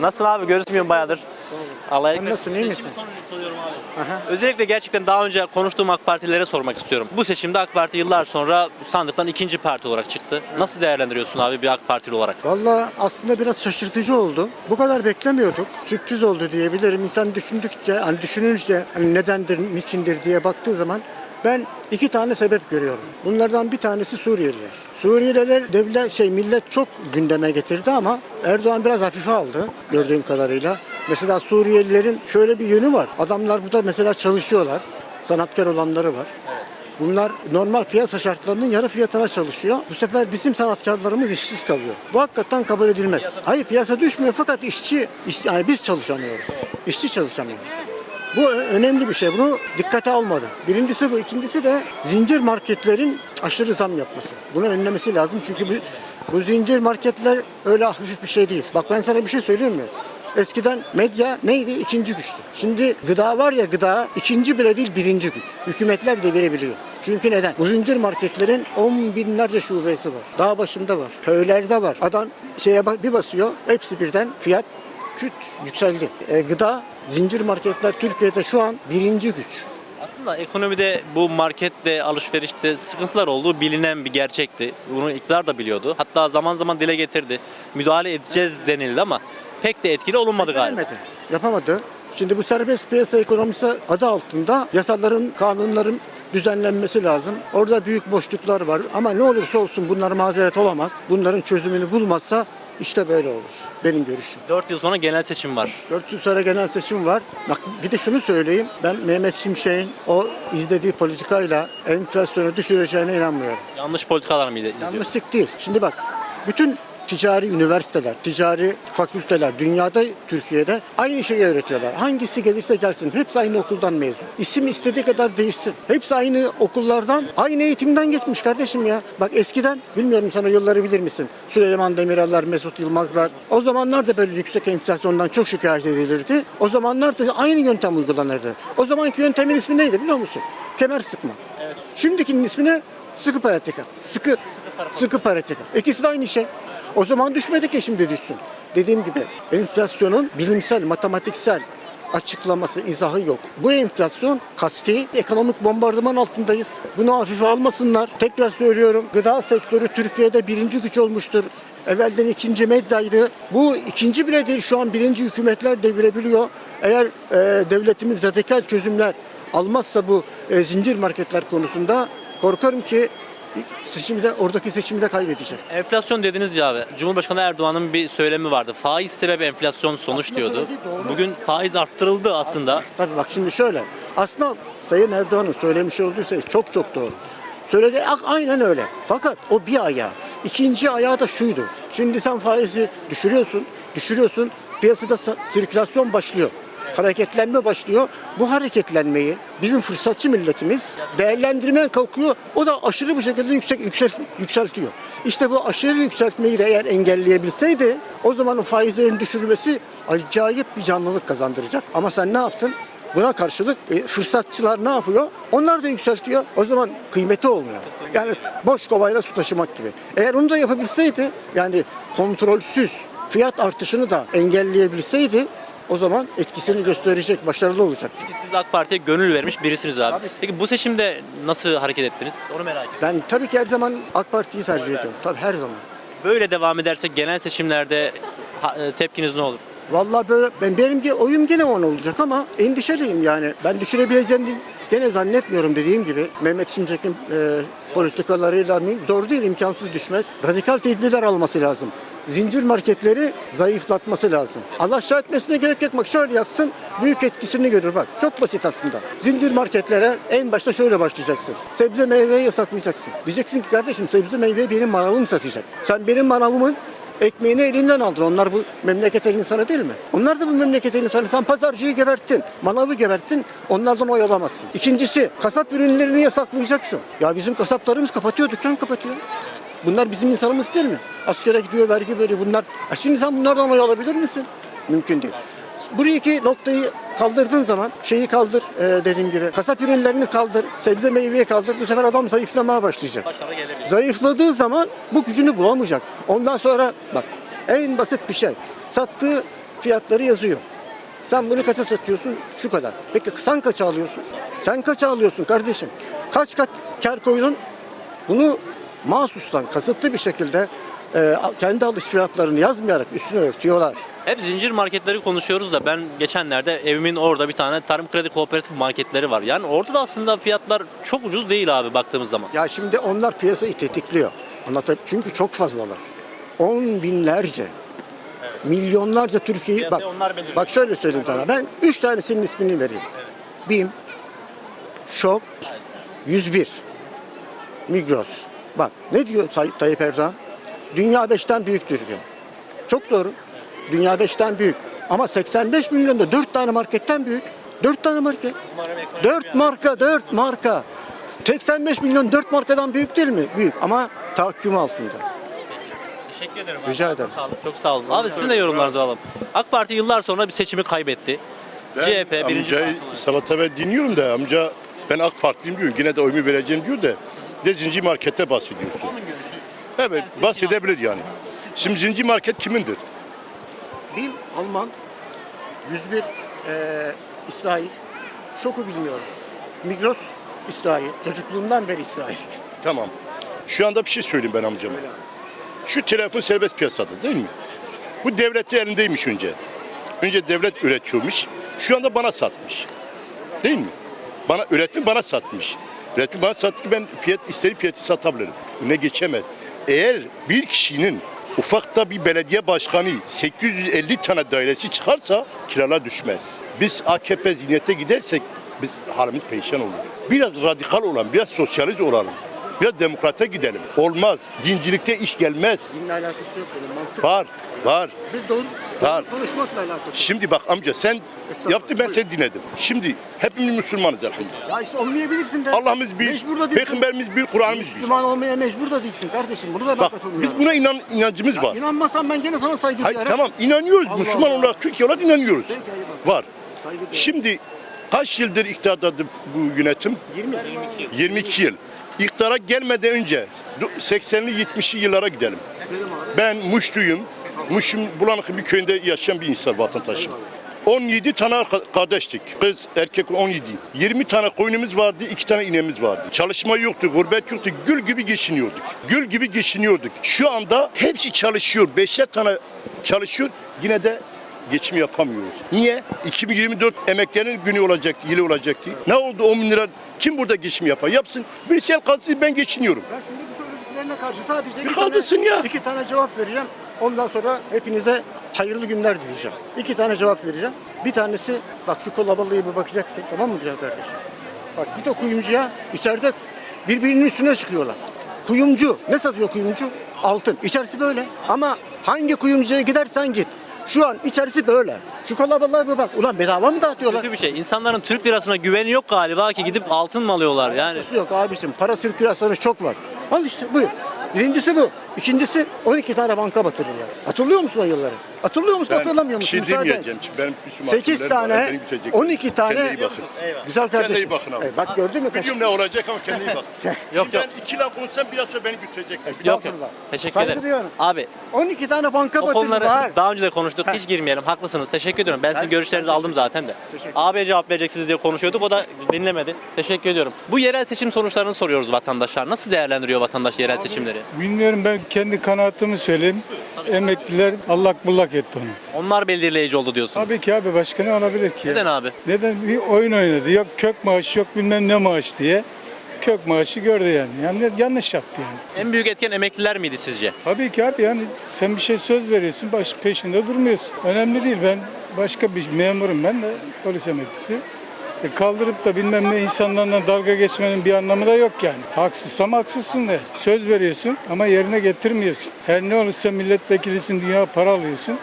Nasılsın abi? Görüşmüyorum bayağıdır. Allah'a Sen nasılsın, iyi misin? soruyorum abi. Aha. Özellikle gerçekten daha önce konuştuğum AK Partililere sormak istiyorum. Bu seçimde AK Parti yıllar sonra sandıktan ikinci parti olarak çıktı. Nasıl değerlendiriyorsun abi bir AK Partili olarak? Valla aslında biraz şaşırtıcı oldu. Bu kadar beklemiyorduk. Sürpriz oldu diyebilirim. İnsan düşündükçe, hani düşününce hani nedendir, niçindir diye baktığı zaman ben iki tane sebep görüyorum. Bunlardan bir tanesi Suriyeliler. Suriyeliler devlet şey millet çok gündeme getirdi ama Erdoğan biraz hafife aldı gördüğüm kadarıyla. Mesela Suriyelilerin şöyle bir yönü var. Adamlar burada mesela çalışıyorlar. Sanatkar olanları var. Bunlar normal piyasa şartlarının yarı fiyatına çalışıyor. Bu sefer bizim sanatkarlarımız işsiz kalıyor. Bu hakikaten kabul edilmez. Hayır piyasa düşmüyor fakat işçi, iş, yani biz çalışamıyoruz. İşçi çalışamıyor. Bu önemli bir şey. Bunu dikkate almadı. Birincisi bu. ikincisi de zincir marketlerin aşırı zam yapması. Bunu önlemesi lazım çünkü bu, bu zincir marketler öyle hafif bir şey değil. Bak ben sana bir şey söyleyeyim mi? Eskiden medya neydi? İkinci güçtü. Şimdi gıda var ya gıda ikinci bile değil birinci güç. Hükümetler de verebiliyor. Çünkü neden? Bu zincir marketlerin on binlerce şubesi var. Dağ başında var. Köylerde var. Adam şeye bir basıyor. Hepsi birden fiyat küt yükseldi. E, gıda zincir marketler Türkiye'de şu an birinci güç. Aslında ekonomide bu markette, alışverişte sıkıntılar olduğu bilinen bir gerçekti. Bunu iktidar da biliyordu. Hatta zaman zaman dile getirdi. Müdahale edeceğiz denildi ama pek de etkili olunmadı galiba. Yapamadı. Yapamadı. Şimdi bu serbest piyasa ekonomisi adı altında yasaların, kanunların düzenlenmesi lazım. Orada büyük boşluklar var ama ne olursa olsun bunlar mazeret olamaz. Bunların çözümünü bulmazsa işte böyle olur. Benim görüşüm. 4 yıl sonra genel seçim var. 400 sonra genel seçim var. Bak bir de şunu söyleyeyim. Ben Mehmet Şimşek'in o izlediği politikayla enflasyonu düşüreceğine inanmıyorum. Yanlış politikalar mıydı izliyor? Yanlışlık değil. Şimdi bak bütün ticari üniversiteler, ticari fakülteler dünyada, Türkiye'de aynı şeyi öğretiyorlar. Hangisi gelirse gelsin. Hepsi aynı okuldan mezun. İsim istediği kadar değişsin. Hepsi aynı okullardan, aynı eğitimden geçmiş kardeşim ya. Bak eskiden, bilmiyorum sana yılları bilir misin? Süleyman Demirel'ler, Mesut Yılmazlar. O zamanlar da böyle yüksek enflasyondan çok şikayet edilirdi. O zamanlar da aynı yöntem uygulanırdı. O zamanki yöntemin ismi neydi biliyor musun? Kemer sıkma. Şimdikinin ismi ne? Sıkı paratika. Sıkı, sıkı paratika. İkisi de aynı şey. O zaman düşmedi ki şimdi düşsün. Dediğim gibi enflasyonun bilimsel, matematiksel açıklaması, izahı yok. Bu enflasyon kasti ekonomik bombardıman altındayız. Bunu hafife almasınlar. Tekrar söylüyorum. Gıda sektörü Türkiye'de birinci güç olmuştur. Evvelden ikinci medyaydı. Bu ikinci bile değil şu an birinci hükümetler devirebiliyor. Eğer e, devletimiz radikal çözümler almazsa bu e, zincir marketler konusunda korkarım ki seçimde oradaki seçimde kaybedecek. Enflasyon dediniz ya abi. Cumhurbaşkanı Erdoğan'ın bir söylemi vardı. Faiz sebep enflasyon sonuç Aslında diyordu. söylediği doğru. Bugün faiz arttırıldı aslında. Tabii bak şimdi şöyle. Aslında Sayın Erdoğan'ın söylemiş olduğu şey çok çok doğru. Söylediği ak- aynen öyle. Fakat o bir ayağı. İkinci ayağı da şuydu. Şimdi sen faizi düşürüyorsun, düşürüyorsun. Piyasada sa- sirkülasyon başlıyor. Hareketlenme başlıyor. Bu hareketlenmeyi bizim fırsatçı milletimiz değerlendirmeye kalkıyor. O da aşırı bir şekilde yüksek yüksel, yükseltiyor. İşte bu aşırı yükseltmeyi de eğer engelleyebilseydi o zaman o faizlerin düşürülmesi acayip bir canlılık kazandıracak. Ama sen ne yaptın? Buna karşılık e, fırsatçılar ne yapıyor? Onlar da yükseltiyor. O zaman kıymeti olmuyor. Yani boş kovayla su taşımak gibi. Eğer onu da yapabilseydi yani kontrolsüz fiyat artışını da engelleyebilseydi o zaman etkisini gösterecek, başarılı olacak. Siz AK Parti'ye gönül vermiş birisiniz abi. Tabii. Peki bu seçimde nasıl hareket ettiniz? Onu merak ediyorum. Ben tabii ki her zaman AK Parti'yi tercih ediyorum. Tabii her zaman. Böyle devam edersek genel seçimlerde ha- e, tepkiniz ne olur? Vallahi böyle ben benim ge- oyum gene ona olacak ama endişeliyim yani. Ben düşürebileceğini gene zannetmiyorum dediğim gibi. Mehmet Şimşek'in e, politikalarıyla mi- zor değil, imkansız düşmez. Radikal tedbirler alması lazım. Zincir marketleri zayıflatması lazım. Allah şah etmesine gerek yok. Bak şöyle yapsın, büyük etkisini görür bak. Çok basit aslında. Zincir marketlere en başta şöyle başlayacaksın. Sebze meyveyi yasaklayacaksın. Diyeceksin ki kardeşim sebze meyveyi benim manavım satacak. Sen benim manavımın Ekmeğini elinden aldın. Onlar bu memleketin insanı değil mi? Onlar da bu memleketin insanı. Sen pazarcıyı geberttin, manavı geberttin. Onlardan oy alamazsın. İkincisi kasap ürünlerini yasaklayacaksın. Ya bizim kasaplarımız kapatıyor, dükkan kapatıyor. Bunlar bizim insanımız değil mi? Askere gidiyor, vergi veriyor bunlar. Ya şimdi sen bunlardan oy alabilir misin? Mümkün değil. Buraya iki noktayı kaldırdığın zaman şeyi kaldır e, dediğim gibi. Kasap ürünlerini kaldır, sebze meyveyi kaldır. Bu sefer adam zayıflamaya başlayacak. Zayıfladığı zaman bu gücünü bulamayacak. Ondan sonra bak en basit bir şey. Sattığı fiyatları yazıyor. Sen bunu kaça satıyorsun? Şu kadar. Peki sen kaça alıyorsun? Sen kaça alıyorsun kardeşim? Kaç kat kar koydun? Bunu mahsustan, kasıtlı bir şekilde e, kendi alış fiyatlarını yazmayarak üstüne örtüyorlar. Hep zincir marketleri konuşuyoruz da ben geçenlerde evimin orada bir tane tarım kredi kooperatif marketleri var. Yani orada da aslında fiyatlar çok ucuz değil abi baktığımız zaman. Ya şimdi onlar piyasayı tetikliyor. Anlatayım. Çünkü çok fazlalar. On binlerce, milyonlarca Türkiye'yi... Bak, bak şöyle söyleyeyim sana. Ben üç tanesinin ismini vereyim. BİM, Şok, 101, Migros. Bak ne diyor Tay- Tayyip Erdoğan? Dünya beşten büyüktür diyor. Çok doğru. Dünya beşten büyük. Ama 85 milyonda 4 tane marketten büyük. 4 tane market. 4 marka, 4 marka. 85 milyon 4 markadan büyük değil mi? Büyük ama tahakküm altında. Teşekkür ederim. Rica ederim. Sağ olun. Çok sağ olun. Abi sizin de yorumlarınızı alalım. AK Parti yıllar sonra bir seçimi kaybetti. Ben CHP birinci amcayı parti olarak. sabah dinliyorum da amca ben AK Partiliyim diyor. Yine de oyumu vereceğim diyor da de zincir markette bahsediyorsun. Onun görüşü. Evet bahsedebilir yani. Şimdi zincir market kimindir? BİM Alman, 101 eee İsrail. Şoku bilmiyorum. Migros İsrail. Çocukluğumdan beri İsrail. Tamam. Şu anda bir şey söyleyeyim ben amcama. Şu telefon serbest piyasada değil mi? Bu devleti elindeymiş önce. Önce devlet üretiyormuş. Şu anda bana satmış. Değil mi? Bana üretim bana satmış. Üretim bana sattı ki ben fiyat istediğim fiyatı satabilirim. Ne geçemez. Eğer bir kişinin ufakta bir belediye başkanı 850 tane dairesi çıkarsa kiralar düşmez. Biz AKP zihniyete gidersek biz halimiz perişan olur. Biraz radikal olalım, biraz sosyalist olalım. Biraz demokrata gidelim. Olmaz. Dincilikte iş gelmez. Dinle alakası yok bunun mantık. Var, var. Bir doğru, Var. doğru konuşmakla alakası. Şimdi bak amca sen yaptı ben seni dinledim. Şimdi hepimiz Müslümanız elhamdülillah. Ya işte olmayabilirsin de. Allah'ımız bir, Mecbur da değilsin. peygamberimiz bir, Kur'an'ımız bir. Müslüman olmaya mecbur da değilsin kardeşim. Bunu da ben Bak katılmıyorum. biz buna inan, inancımız var. İnanmazsan ben gene sana saygı Hayır duyarım. tamam inanıyoruz. Allah Müslüman Allah. olarak Türkiye olarak inanıyoruz. Peki, eyvallah. Var. Saygı duyarım. Şimdi kaç yıldır iktidardadır bu yönetim? 20. 22 yıl. İktidara gelmeden önce 80'li 70'li yıllara gidelim. Ben Muşluyum. Muş'un Bulanık bir köyünde yaşayan bir insan vatandaşım. 17 tane kardeştik. Kız, erkek 17. 20 tane koyunumuz vardı, 2 tane ineğimiz vardı. Çalışma yoktu, gurbet yoktu. Gül gibi geçiniyorduk. Gül gibi geçiniyorduk. Şu anda hepsi çalışıyor. Beşer tane çalışıyor. Yine de geçim yapamıyoruz. Niye? 2024 emeklerinin günü olacaktı, yılı olacaktı. Ne oldu 10 bin lira? Kim burada geçim yapar? Yapsın. Birisi el kalsın ben geçiniyorum. Ben şimdi bu söylediklerine karşı sadece iki Bir kaldırsın tane, ya. iki tane cevap vereceğim. Ondan sonra hepinize hayırlı günler dileyeceğim. İki tane cevap vereceğim. Bir tanesi bak şu kolabalığı bir bakacaksın tamam mı güzel kardeşim? Bak git o kuyumcuya içeride birbirinin üstüne çıkıyorlar. Kuyumcu ne satıyor kuyumcu? Altın. İçerisi böyle. Ama hangi kuyumcuya gidersen git. Şu an içerisi böyle. Şu kolabalığa bir bak. Ulan bedava mı dağıtıyorlar? Kötü bir şey. İnsanların Türk lirasına güveni yok galiba ki gidip altın mı alıyorlar yani. Yok abicim para sirkülasyonu çok var. Al işte buyur. Birincisi bu. İkincisi 12 tane banka batırırlar. Hatırlıyor musun o yılları? Hatırlıyor musun hatırlamıyor bir musun? şey Müsaade demeyeceğim. Çünkü benim Müslüman 8 abilerim var, tane, beni bitecek. 12 tane Kendine iyi bakın. güzel kardeşim. Kendine iyi bakın abi. E, bak gördün mü? Biliyorum ne olacak ama kendine iyi bak. Yok. Ben iki laf konuşsam biraz sonra beni bitirecek. Yok yok. Estağfurullah. Teşekkür Saygı ederim. duyuyorum. Abi 12 tane banka o konuları daha önce de konuştuk. Hiç girmeyelim. Haklısınız. Teşekkür ediyorum. Ben sizin görüşlerinizi aldım zaten de. Abiye cevap vereceksiniz diye konuşuyorduk. O da dinlemedi. Teşekkür ediyorum. Bu yerel seçim sonuçlarını soruyoruz vatandaşlar. Nasıl değerlendiriyor vatandaş yerel seçimleri? Bilmiyorum ben kendi kanaatimi söyleyeyim. Emekliler allak bullak etti onu. Onlar belirleyici oldu diyorsun. Tabii ki abi başka ne olabilir ki? ya? Neden abi? Neden? Bir oyun oynadı. Yok kök maaş yok bilmem ne maaş diye. Kök maaşı gördü yani. Yani yanlış yaptı yani. En büyük etken emekliler miydi sizce? Tabii ki abi yani sen bir şey söz veriyorsun baş peşinde durmuyorsun. Önemli değil ben başka bir memurum ben de polis emeklisi. E kaldırıp da bilmem ne insanlarla dalga geçmenin bir anlamı da yok yani. Haksızsam haksızsın de. Söz veriyorsun ama yerine getirmiyorsun. Her ne olursa milletvekilisin dünya para alıyorsun.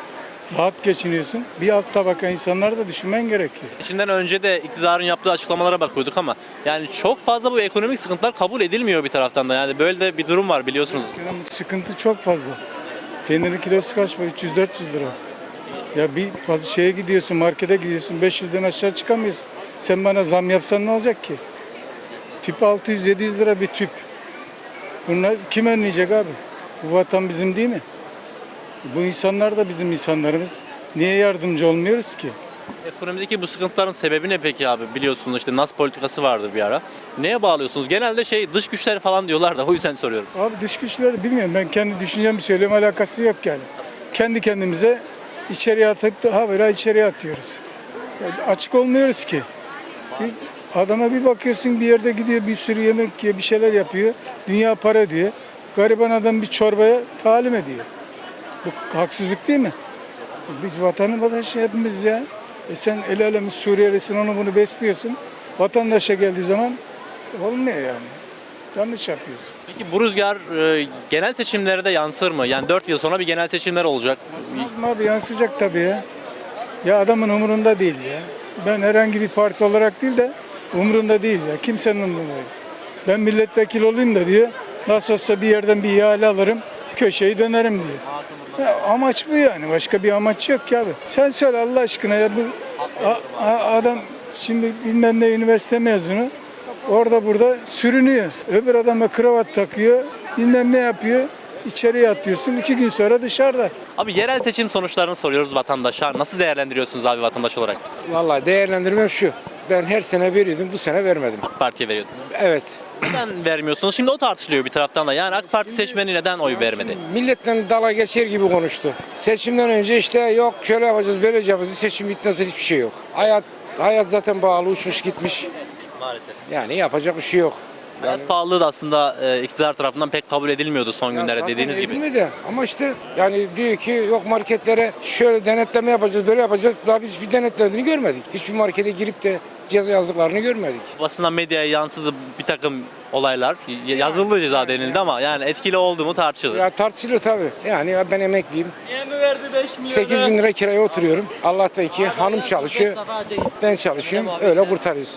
Rahat geçiniyorsun. Bir alt tabaka insanları da düşünmen gerekiyor. Şimdiden önce de iktidarın yaptığı açıklamalara bakıyorduk ama yani çok fazla bu ekonomik sıkıntılar kabul edilmiyor bir taraftan da. Yani böyle de bir durum var biliyorsunuz. Ekonomik sıkıntı çok fazla. Peynirin kilosu kaç para? 300-400 lira. Ya bir fazla şeye gidiyorsun, markete gidiyorsun, 500'den aşağı çıkamıyorsun. Sen bana zam yapsan ne olacak ki? Tüp 600-700 lira bir tüp. Bunlar kim önleyecek abi? Bu vatan bizim değil mi? Bu insanlar da bizim insanlarımız. Niye yardımcı olmuyoruz ki? Ekonomideki bu sıkıntıların sebebi ne peki abi? Biliyorsunuz işte nas politikası vardı bir ara. Neye bağlıyorsunuz? Genelde şey dış güçler falan diyorlar da o yüzden soruyorum. Abi dış güçleri bilmiyorum. Ben kendi düşüncemi söylüyorum. Alakası yok yani. Kendi kendimize içeriye atıp da habire içeriye atıyoruz. Yani açık olmuyoruz ki. Bir adama bir bakıyorsun bir yerde gidiyor bir sürü yemek yiyor bir şeyler yapıyor. Dünya para diyor. Gariban adam bir çorbaya talim ediyor. Bu haksızlık değil mi? Biz vatandaş hepimiz ya. E sen el alemin Suriyelisin onu bunu besliyorsun. Vatandaşa geldiği zaman olmuyor yani. Yanlış yapıyorsun. Peki bu rüzgar e, genel seçimlere de yansır mı? Yani 4 yıl sonra bir genel seçimler olacak. Mı abi yansıyacak tabii ya. Ya adamın umurunda değil ya. Ben herhangi bir parti olarak değil de umurunda değil ya. Kimsenin umurunda değil. Ben milletvekili olayım da diyor. Nasıl olsa bir yerden bir ihale alırım. Köşeyi dönerim diyor. Ya amaç bu yani. Başka bir amaç yok ki abi. Sen söyle Allah aşkına ya. Bu, a- a- adam şimdi bilmem ne üniversite mezunu. Orada burada sürünüyor. Öbür adama kravat takıyor. Bilmem ne yapıyor. İçeriye atıyorsun. iki gün sonra dışarıda. Abi yerel seçim sonuçlarını soruyoruz vatandaşa. Nasıl değerlendiriyorsunuz abi vatandaş olarak? Vallahi değerlendirmem şu. Ben her sene veriyordum, bu sene vermedim. AK Parti'ye veriyordunuz. Evet. Neden vermiyorsunuz? Şimdi o tartışılıyor bir taraftan da. Yani AK Parti seçmeni neden oy vermedi? Milletten dala geçer gibi konuştu. Seçimden önce işte yok şöyle yapacağız, böyle yapacağız. Seçim sonra hiçbir şey yok. Hayat hayat zaten bağlı, uçmuş gitmiş. Maalesef. Yani yapacak bir şey yok. Hayat pahalılığı da aslında e, iktidar tarafından pek kabul edilmiyordu son Ya günlerde zaten dediğiniz gibi. edilmedi. Ama işte yani diyor ki yok marketlere şöyle denetleme yapacağız, böyle yapacağız. Daha biz hiçbir denetlediğini görmedik. Hiçbir markete girip de ceza yazdıklarını görmedik. Basından medyaya yansıdı bir takım olaylar. Y- Yazılı ceza denildi ama yani etkili oldu mu tartışılır. Ya tartışılır tabii. Yani ya ben emekliyim. 8 bin lira kiraya oturuyorum. Allah'tan ki hanım çalışıyor. Ben çalışıyorum. Öyle kurtarıyoruz.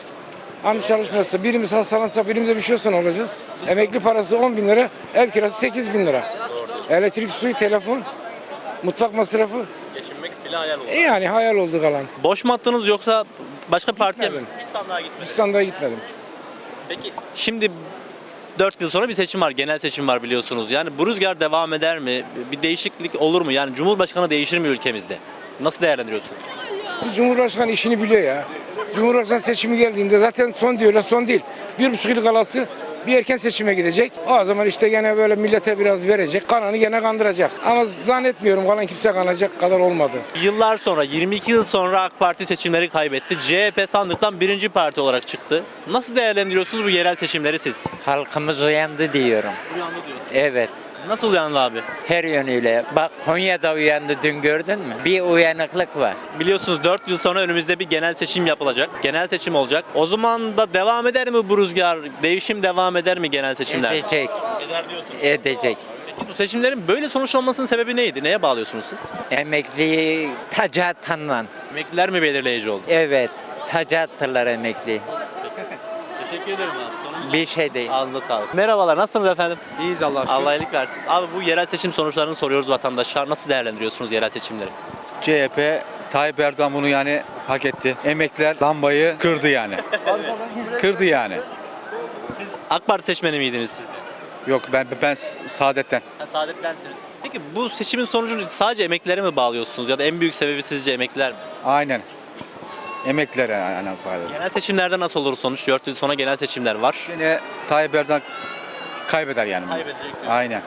Hanım çalışmazsa birimiz hastalansa birimize bir şey olsa ne olacağız? Emekli parası 10 bin lira, ev kirası 8 bin lira. Elektrik, suyu, telefon, mutfak masrafı. Geçinmek bile hayal oldu. E yani hayal oldu kalan. Boş mu attınız yoksa başka partiye mi? Gitmedim. Hiç sandığa gitmediniz. Hiç sandığa gitmedim. Peki şimdi 4 yıl sonra bir seçim var, genel seçim var biliyorsunuz. Yani bu rüzgar devam eder mi? Bir değişiklik olur mu? Yani Cumhurbaşkanı değişir mi ülkemizde? Nasıl değerlendiriyorsun? Bu Cumhurbaşkanı işini biliyor ya. Cumhurbaşkanı seçimi geldiğinde zaten son diyorlar son değil. Bir buçuk yıl kalası bir erken seçime gidecek. O zaman işte gene böyle millete biraz verecek. Kananı gene kandıracak. Ama zannetmiyorum kalan kimse kanacak kadar olmadı. Yıllar sonra, 22 yıl sonra AK Parti seçimleri kaybetti. CHP sandıktan birinci parti olarak çıktı. Nasıl değerlendiriyorsunuz bu yerel seçimleri siz? Halkımız uyandı diyorum. Evet. Nasıl uyandı abi? Her yönüyle. Bak Konya'da uyandı dün gördün mü? Bir uyanıklık var. Biliyorsunuz 4 yıl sonra önümüzde bir genel seçim yapılacak. Genel seçim olacak. O zaman da devam eder mi bu rüzgar? Değişim devam eder mi genel seçimler? Edecek. Eder diyorsunuz. Edecek. Peki bu seçimlerin böyle sonuçlanmasının sebebi neydi? Neye bağlıyorsunuz siz? Emekliyi taca atanlan. Emekliler mi belirleyici oldu? Evet. Taca attılar emekli. Teşekkür ederim abi. Bir şey değil. Ağzınıza sağlık. Merhabalar, nasılsınız efendim? İyiyiz Allah aşkına. Allah iyilik versin. Abi bu yerel seçim sonuçlarını soruyoruz vatandaşlar. Nasıl değerlendiriyorsunuz yerel seçimleri? CHP Tayyip Erdoğan bunu yani hak etti. Emekliler lambayı kırdı yani. kırdı yani. Siz AK Parti seçmeni miydiniz siz de? Yok ben ben Saadet'ten. Ha, Saadetlensiniz. Peki bu seçimin sonucunu sadece emeklilere mi bağlıyorsunuz ya da en büyük sebebi sizce emekliler mi? Aynen. Emeklilere yani pardon. Genel seçimlerde nasıl olur sonuç? 4 yıl sonra genel seçimler var. Yine Tayyip Erdoğan kaybeder yani. bunu. Kaybedecek. Aynen.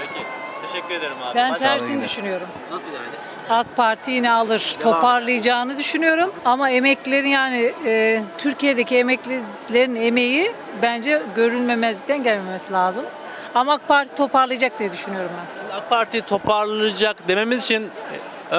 Peki. Teşekkür ederim abi. Ben Başka- tersini düşünüyorum. Nasıl yani? AK Parti yine alır, toparlayacağını düşünüyorum. Ama emeklilerin yani e, Türkiye'deki emeklilerin emeği bence görünmemezlikten gelmemesi lazım. Ama AK Parti toparlayacak diye düşünüyorum ben. Şimdi AK Parti toparlayacak dememiz için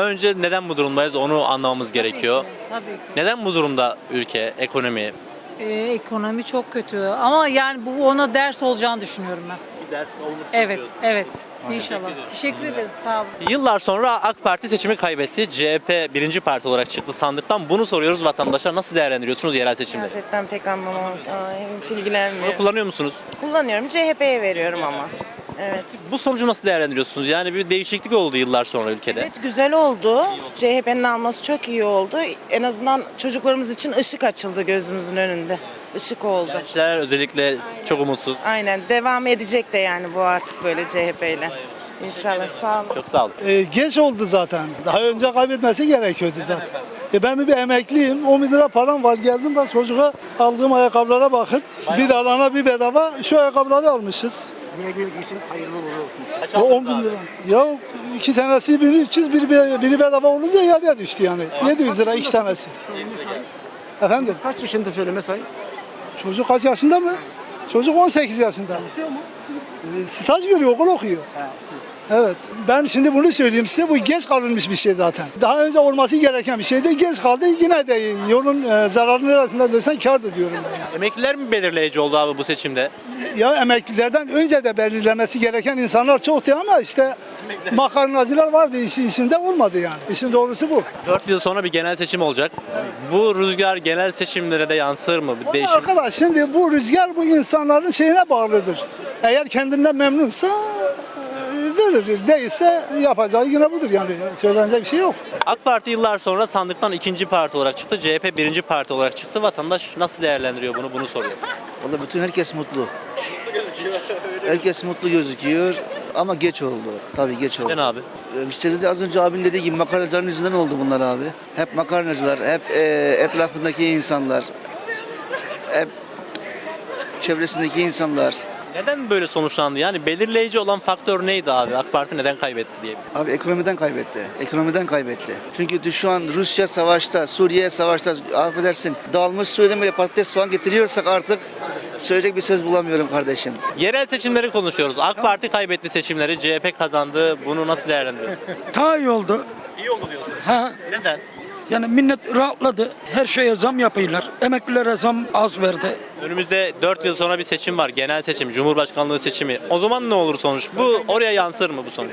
önce neden bu durumdayız onu anlamamız gerekiyor. Tabii ki. Neden bu durumda ülke, ekonomi? E, ekonomi çok kötü ama yani bu ona ders olacağını düşünüyorum ben. Bir ders olmuş. Evet, evet. İnşallah. Teşekkür ederim. Sağ olun. Yıllar sonra AK Parti seçimi kaybetti. CHP birinci parti olarak çıktı sandıktan. Bunu soruyoruz vatandaşa. Nasıl değerlendiriyorsunuz yerel seçimleri? Siyasetten pek anlamam, Aa, hiç Bunu ilgilenmiyorum. kullanıyor musunuz? Kullanıyorum, CHP'ye veriyorum ama. Evet. Bu sonucu nasıl değerlendiriyorsunuz? Yani bir değişiklik oldu yıllar sonra ülkede. Evet güzel oldu. CHP'nin alması çok iyi oldu. En azından çocuklarımız için ışık açıldı gözümüzün önünde. Işık oldu. Gençler özellikle çok umutsuz. Aynen devam edecek de yani bu artık böyle CHP ile. İnşallah sağ olun. Çok sağ olun. E, geç oldu zaten. Daha önce kaybetmesi gerekiyordu zaten. E, ben bir emekliyim. 10 bin lira param var. Geldim ben çocuğa aldığım ayakkabılara bakın. Bir alana bir bedava şu ayakkabıları almışız. Bir işin hayırlı uğurlu olsun. Kaç O aldınız 10 bin abi? lira. Ya iki tanesi 1300, biri, biri bedava olunca yarıya düştü yani. 700 lira iki tanesi. Efendim? Kaç yaşında söyleme sayın? Çocuk kaç yaşında mı? Çocuk 18 yaşında. Ee, Staj görüyor, okul okuyor. Evet. Ben şimdi bunu söyleyeyim size. Bu geç kalınmış bir şey zaten. Daha önce olması gereken bir şeydi. Geç kaldı. Yine de yolun e, zararının arasında dönsen kârdır diyorum ben yani. Emekliler mi belirleyici oldu abi bu seçimde? Ya emeklilerden önce de belirlemesi gereken insanlar çoktu ama işte makarnacılar vardı işin içinde olmadı yani. İşin doğrusu bu. 4 yıl sonra bir genel seçim olacak. Bu rüzgar genel seçimlere de yansır mı? Bir değişim. Arkadaş şimdi bu rüzgar bu insanların şeyine bağlıdır. Eğer kendinden memnunsa verir. Değilse yapacağı yine budur yani. Söylenecek bir şey yok. AK Parti yıllar sonra sandıktan ikinci parti olarak çıktı. CHP birinci parti olarak çıktı. Vatandaş nasıl değerlendiriyor bunu? Bunu soruyor. Valla bütün herkes mutlu. Herkes mutlu gözüküyor ama geç oldu. Tabii geç oldu. Neden abi? Ee, İşte dedi az önce abin dediği gibi makarnacıların yüzünden oldu bunlar abi. Hep makarnacılar, hep e, etrafındaki insanlar, hep çevresindeki insanlar. Neden böyle sonuçlandı? Yani belirleyici olan faktör neydi abi? AK Parti neden kaybetti diye. Abi ekonomiden kaybetti. Ekonomiden kaybetti. Çünkü şu an Rusya savaşta, Suriye savaşta affedersin dağılmış Suriye'den böyle patates soğan getiriyorsak artık söyleyecek bir söz bulamıyorum kardeşim. Yerel seçimleri konuşuyoruz. AK Parti kaybetti seçimleri, CHP kazandı. Bunu nasıl değerlendiriyorsun? Daha iyi oldu. İyi oldu diyorsun. Ha, Neden? Yani millet rahatladı. Her şeye zam yapıyorlar. Emeklilere zam az verdi. Önümüzde 4 yıl sonra bir seçim var. Genel seçim, Cumhurbaşkanlığı seçimi. O zaman ne olur sonuç? Bu oraya yansır mı bu sonuç?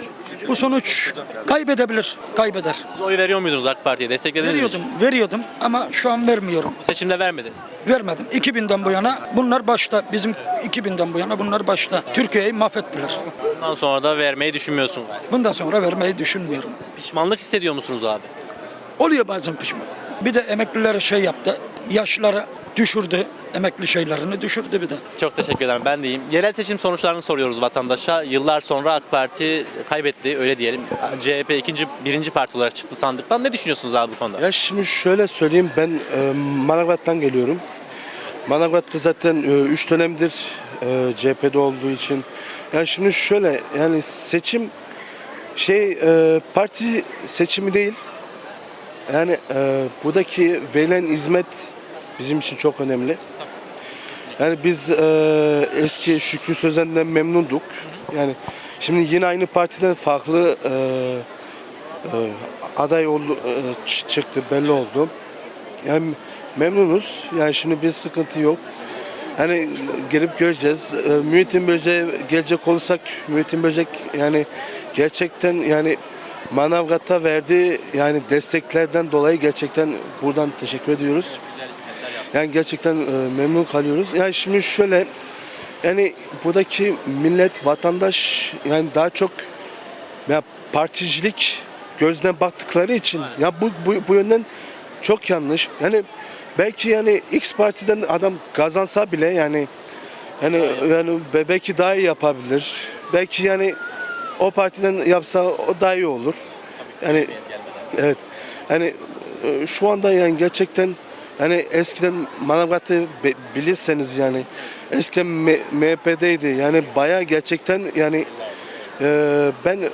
Bu sonuç kaybedebilir. Kaybeder. Siz oy veriyor muydunuz AK Parti'ye? Desteklediniz mi? Veriyordum, veriyordum ama şu an vermiyorum. Bu seçimde vermedi. Vermedim. 2000'den bu yana bunlar başta. Bizim 2000'den bu yana bunlar başta. Türkiye'yi mahvettiler. Bundan sonra da vermeyi düşünmüyorsun. Bundan sonra vermeyi düşünmüyorum. Pişmanlık hissediyor musunuz abi? Oluyor bazen pişman. Bir de emeklilere şey yaptı. Yaşlara düşürdü. Emekli şeylerini düşürdü bir de. Çok teşekkür ederim. Ben deyim. Yerel seçim sonuçlarını soruyoruz vatandaşa. Yıllar sonra AK Parti kaybetti öyle diyelim. CHP ikinci, birinci parti olarak çıktı sandıktan. Ne düşünüyorsunuz abi bu konuda? Ya şimdi şöyle söyleyeyim ben e, Manavgat'tan geliyorum. Manavgat'ta zaten 3 dönemdir e, CHP'de olduğu için. Yani şimdi şöyle yani seçim şey e, parti seçimi değil. Yani e, buradaki verilen hizmet bizim için çok önemli. Yani biz e, eski Şükrü Sözen'den memnunduk. Yani şimdi yine aynı partiden farklı e, e, aday oldu, e, çıktı belli oldu. Yani memnunuz. Yani şimdi bir sıkıntı yok. Hani gelip göreceğiz. E, Mühittin Böceğe gelecek olursak Mühittin Böcek yani gerçekten yani Manavgat'a verdiği yani desteklerden dolayı gerçekten buradan teşekkür ediyoruz. Yani gerçekten e, memnun kalıyoruz. Yani şimdi şöyle yani buradaki millet, vatandaş yani daha çok ya particilik gözden baktıkları için ya bu, bu, bu yönden çok yanlış. Yani belki yani X partiden adam kazansa bile yani yani yani be- belki daha iyi yapabilir. Belki yani o partiden yapsa o daha iyi olur. Yani evet. Yani e, şu anda yani gerçekten yani eskiden Manavgat'ı bilirseniz yani eskiden MHP'deydi. Yani bayağı gerçekten yani ee, ben e,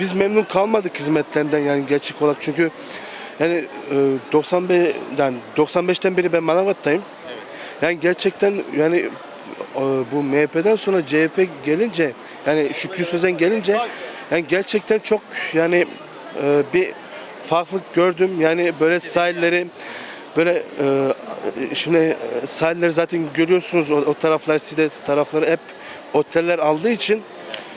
biz memnun kalmadık hizmetlerinden yani gerçek olarak çünkü yani e, 95'den 95'ten beri ben Manavgat'tayım. Yani gerçekten yani e, bu MHP'den sonra CHP gelince yani Şükrü Sözen gelince yani gerçekten çok yani e, bir farklılık gördüm. Yani böyle sahilleri böyle e, şimdi e, sahilleri zaten görüyorsunuz o, taraflar Side tarafları hep oteller aldığı için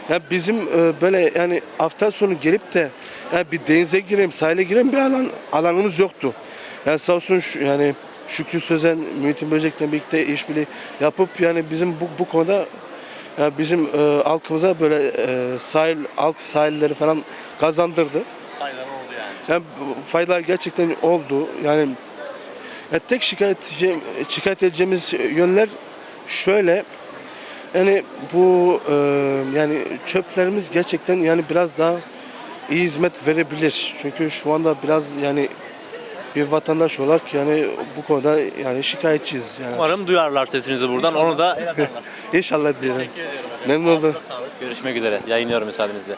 ya bizim böyle yani hafta sonu gelip de ya bir denize gireyim, sahile gireyim bir alan alanımız yoktu. Yani sağ olsun şu, yani Şükrü Sözen, Mühittin Böcek'le birlikte işbirliği yapıp yani bizim bu, bu konuda ya bizim e, halkımıza böyle e, sahil, halk sahilleri falan kazandırdı. Faydalı oldu yani. Yani faydalar gerçekten oldu. Yani ya tek şikayet, edeceğim- şikayet edeceğimiz yönler şöyle. Yani bu e, yani çöplerimiz gerçekten yani biraz daha iyi hizmet verebilir. Çünkü şu anda biraz yani bir vatandaş olarak yani bu konuda yani şikayetçiyiz. Yani. Umarım duyarlar sesinizi buradan. Onu da İnşallah diyelim. Memnun oldum. Görüşmek üzere. Yayınlıyorum müsaadenizle.